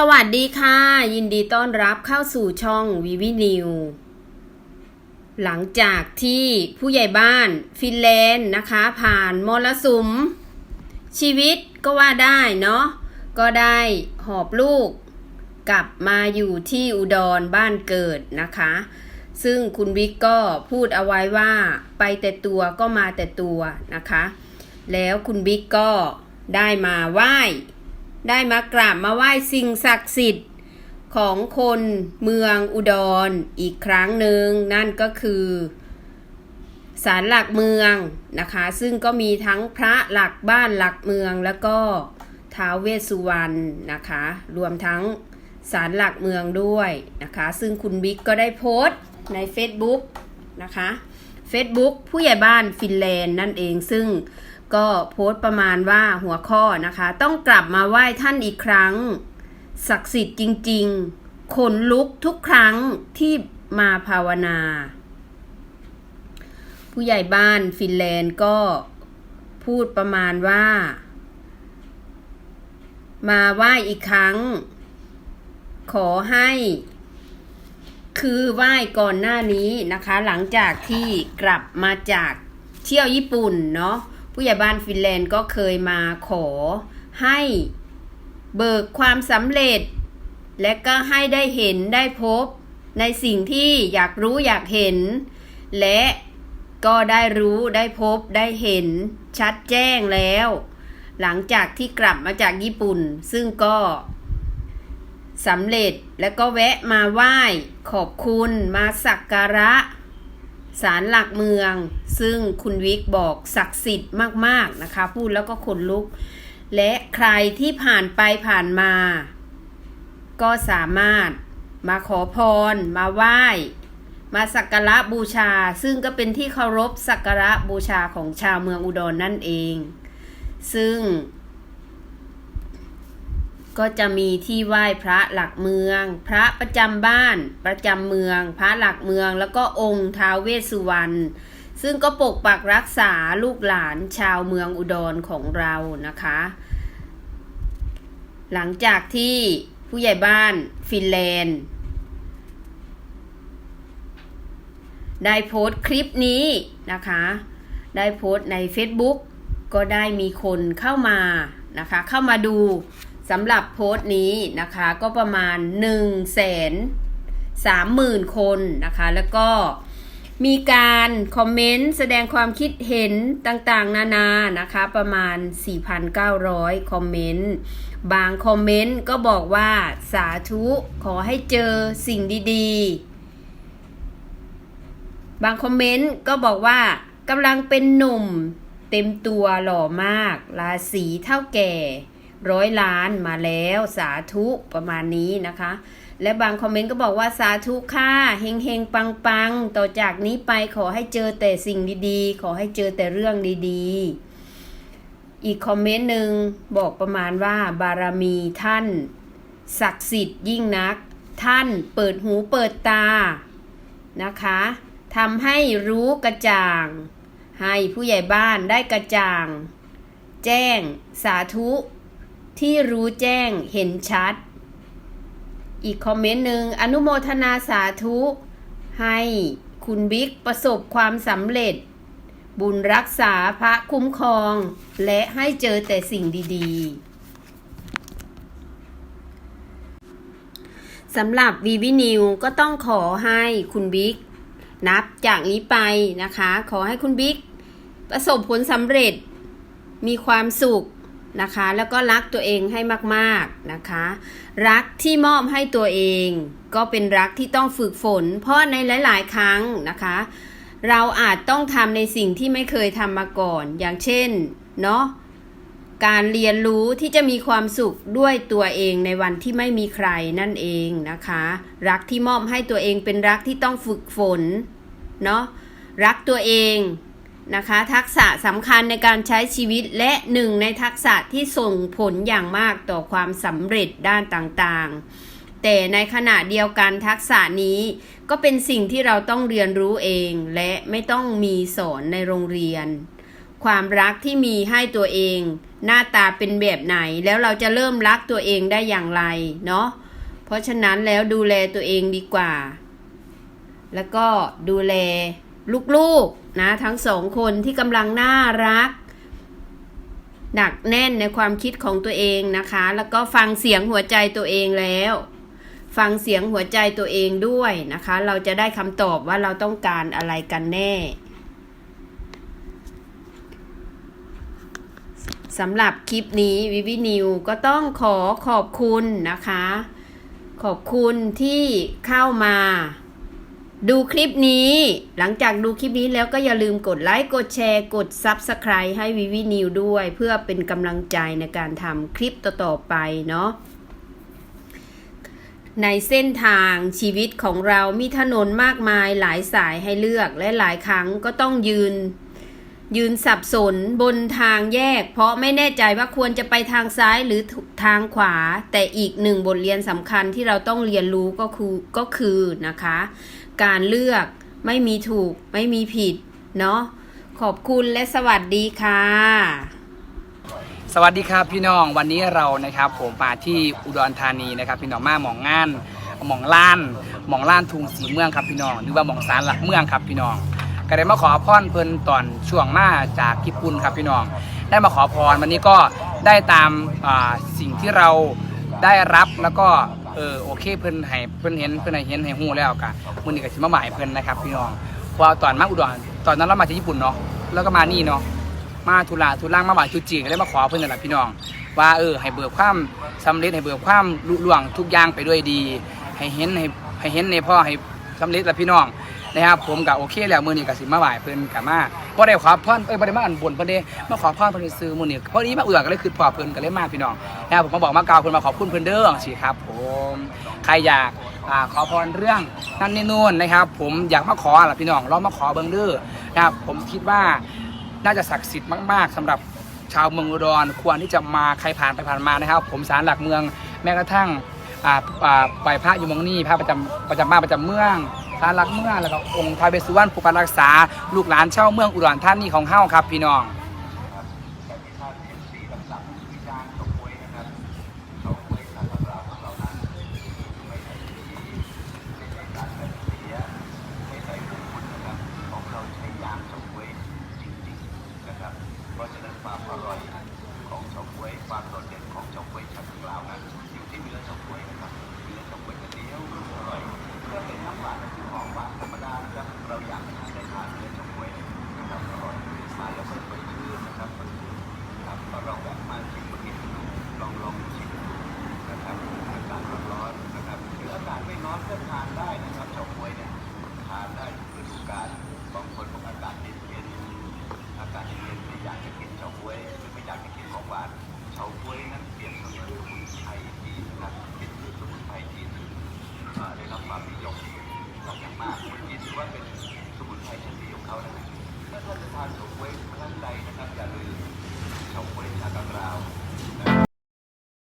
สวัสดีค่ะ ยินดีต้อนรับเข้าสู่ช่องวิวินิวหลังจากที่ผู้ใหญ่บ้านฟินแลนด์นะคะ ผ่านมรสุม ชีวิตก็ว่าได้เนาะก็ได้หอบลูก กลับมาอยู่ที่อุดรบ้านเกิดนะคะ ซึ่งคุณบิ๊กก็พูดเอาไว้ว่าไปแต่ตัวก็มาแต่ตัวนะคะ แล้วคุณบิ๊กก็ได้มาไหว้ ได้มากราบมาไหว้สิ่งศักดิ์สิทธิ์ของคนเมืองอุดรอีกครั้งหนึ่งนั่นก็คือศาลหลักเมืองนะคะ ซึ่งก็มีทั้งพระหลักบ้านหลักเมืองแล้วก็ท้าวเวสสุวรรณนะคะ รวมทั้งศาลหลักเมืองด้วยนะคะ ซึ่งคุณบิ๊กก็ได้โพสต์ใน Facebook นะคะ Facebook ผู้ใหญ่บ้านฟินแลนด์นั่นเองซึ่ง ก็โพสต์ประมาณว่าหัวข้อนะคะ ต้องกลับมาไหว้ท่านอีกครั้ง ศักดิ์สิทธิ์จริง ๆ ขนลุกทุกครั้งที่มาภาวนา ผู้ใหญ่บ้านฟินแลนด์ก็พูดประมาณว่า มาไหว้อีกครั้ง ขอให้ คือไหว้ก่อนหน้านี้นะคะ หลังจากที่กลับมาจากเที่ยวญี่ปุ่นเนาะ ผู้ใหญ่บ้านฟินแลนด์ก็เคยมาขอให้เบิกความสำเร็จ และก็ให้ได้เห็นได้พบในสิ่งที่อยากรู้อยากเห็น และก็ได้รู้ได้พบได้เห็นชัดแจ้งแล้ว หลังจากที่กลับมาจากญี่ปุ่น ซึ่งก็สำเร็จแล้วก็แวะมาไหว้ ขอบคุณมาสักการะ ศาลหลักเมือง ซึ่งคุณวิกบอกศักดิ์สิทธิ์มากๆนะคะ พูดแล้วก็ขนลุก และใครที่ผ่านไปผ่านมา ก็สามารถมาขอพร มาไหว้ มาสักการะบูชา ซึ่งก็เป็นที่เคารพสักการะบูชาของชาวเมืองอุดรนนั่นเอง ซึ่ง ก็จะมีที่ไหว้พระหลักเมือง พระประจำบ้าน ประจำเมือง พระหลักเมือง แล้วก็องค์ท้าวเวสสุวรรณซึ่งก็ปกปักรักษาลูกหลานชาวเมืองอุดรของเรานะคะ หลังจากที่ผู้ใหญ่บ้านฟินแลนด์ ได้โพสต์คลิปนี้นะคะ ได้โพสต์ใน Facebook ก็ได้มีคนเข้ามานะคะ เข้ามาดู สำหรับโพสต์นี้นะคะก็ประมาณ1 3 0 0 0 0คนนะคะ แล้วก็มีการคอมเมนต์แสดงความคิดเห็นต่างๆ นานานะคะ ประมาณ 4,900 คอมเมนต์ บางคอมเมนต์ก็บอกว่าสาธุขอให้เจอสิ่งดีๆ บางคอมเมนต์ก็บอกว่ากำลังเป็นหนุ่มเต็มตัวหล่อมาก ราศีเท่าแก่ ร้อยล้านมาแล้วสาธุประมาณนี้นะคะ และบางคอมเมนต์ก็บอกว่าสาธุค่ะเฮงเฮงปังปังต่อจากนี้ไปขอให้เจอแต่สิ่งดีๆ ขอให้เจอแต่เรื่องดีๆ อีกคอมเมนต์หนึ่งบอกประมาณว่าบารมีท่าน ศักดิ์สิทธิ์ยิ่งนัก ท่านเปิดหูเปิดตานะคะทำให้รู้กระจ่าง ให้ผู้ใหญ่บ้านได้กระจ่าง แจ้งสาธุ ที่รู้แจ้งเห็นชัด อีกคอมเมนต์หนึ่งอนุโมทนาสาธุ ให้คุณบิ๊กประสบความสำเร็จ บุญรักษาพระคุ้มครอง และให้เจอแต่สิ่งดีๆสำหรับวีวินิวก็ต้องขอให้คุณบิ๊กนับจากนี้ไปนะคะ ขอให้คุณบิ๊กประสบผลสำเร็จมีความสุข นะคะ แล้วก็รักตัวเองให้มากๆนะคะ รักที่มอบให้ตัวเอง ก็เป็นรักที่ต้องฝึกฝน เพราะในหลาย ๆ ครั้งนะคะ เราอาจต้องทำในสิ่งที่ไม่เคยทำมาก่อน อย่างเช่นเนาะการเรียนรู้ที่จะมีความสุขด้วยตัวเองในวันที่ไม่มีใครนั่นเองนะคะ รักที่มอบให้ตัวเองเป็นรักที่ต้องฝึกฝนเนาะรักตัวเอง นะคะ ทักษะสำคัญในการใช้ชีวิตและหนึ่งในทักษะที่ส่งผลอย่างมากต่อความสำเร็จด้านต่างๆ แต่ในขณะเดียวกันทักษะนี้ก็เป็นสิ่งที่เราต้องเรียนรู้เองและไม่ต้องมีสอนในโรงเรียน ความรักที่มีให้ตัวเอง หน้าตาเป็นแบบไหนแล้วเราจะเริ่มรักตัวเองได้อย่างไรเนาะเพราะฉะนั้นแล้วดูแลตัวเองดีกว่า แล้วก็ดูแล ลูกๆนะทั้งสองคนที่กำลังน่ารักหนักแน่นในความคิดของตัวเองนะคะ แล้วก็ฟังเสียงหัวใจตัวเองแล้ว ฟังเสียงหัวใจตัวเองด้วยนะคะ เราจะได้คำตอบว่าเราต้องการอะไรกันแน่สำหรับคลิปนี้วิวินิวก็ต้องขอขอบคุณนะคะ ขอบคุณที่เข้ามา ดูคลิปนี้ หลังจากดูคลิปนี้แล้วก็อย่าลืมกดไลค์กดแชร์ กด Subscribe ให้วิวินิวด้วย เพื่อเป็นกำลังใจในการทำคลิปต่อๆไปเนาะในเส้นทางชีวิตของเรามีถนนมากมายหลายสายให้เลือกและหลายครั้งก็ต้องยืน ยืนสับสนบนทางแยก เพราะไม่แน่ใจว่าควรจะไปทางซ้ายหรือทางขวา แต่อีกหนึ่งบทเรียนสำคัญที่เราต้องเรียนรู้ก็คือก็คือนะคะ การเลือก ไม่มีถูกไม่มีผิด เนาะขอบคุณและสวัสดีค่ะ สวัสดีครับพี่น้องวันนี้เรานะครับ ผมมาที่อุดรธานีนะครับ พี่น้องมาหมองงานหมองล้านหมองล้านทุงสีเมืองครับพี่น้องหรือว่าหมองสารหลักเมืองครับพี่น้องก็ได้มาขอพรเพิ่นตอนช่วงมาจากญี่ปุ่นครับพี่น้อง ได้มาขอพรวันนี้ก็ได้ตามสิ่งที่เราได้รับแล้วก็ เออโอเคเพิ่นให้เพิ่นเห็นเพิ่นให้เห็นให้หูแล้วกะมื้อนี้ก็สิมาหมายเพิ่นนะครับพี่น้องเพราะว่าตอนมาอุดรตอนนั้นเรามาจากญี่ปุ่นเนาะแล้วก็มานี่เนาะมาทุลาทุล่างมาบ่ายจุจีก็ได้มาขอเพื่อนนั่นแหละพี่น้อง ว่าเออให้เบิกความสำเร็จให้เบิกความลุล่วงทุกอย่างไปด้วยดี ให้เห็นให้ให้เห็นในพ่อให้สำเร็จละพี่น้อง นะครับผมกับโอเคแล้วมือนี้กับสิมาบ่ายเพิ่นกับมาบ่ได้ขอพรเอ้ยบ่ได้มาอันบนเพิ่นเด้มาขอพรเพิ่นซื้อมือนี้พอดีมาเอื้อก็เลยคือพอเพิ่นก็เลยมาพี่น้องนะครับผมมาบอกมากล่าวเพิ่นมาขอบคุณเพิ่นเด้อสิครับ ผมใครอยากอ่าขอพรเรื่องนั่นนี่นู่นนะครับ ผมอยากมาขอล่ะพี่น้องลองมาขอเบิ่งเด้อนะครับผมคิดว่าน่าจะศักดิ์สิทธิ์มาก ๆสำหรับชาวเมืองอุดรควรที่จะมาใครผ่านไปผ่านมานะครับ ผมสารหลักเมืองแม้กระทั่งอ่อ่าไหวพระอยู่เมองนี่พระประจำประจำบ้านประจำเมือง พระลักเมืองแล้วก็องค์ท้าเวสสุวรรณปกปักรักษา ลูกหลานเช่าเมืองอุดรธานีของเฮาครับพี่น้อง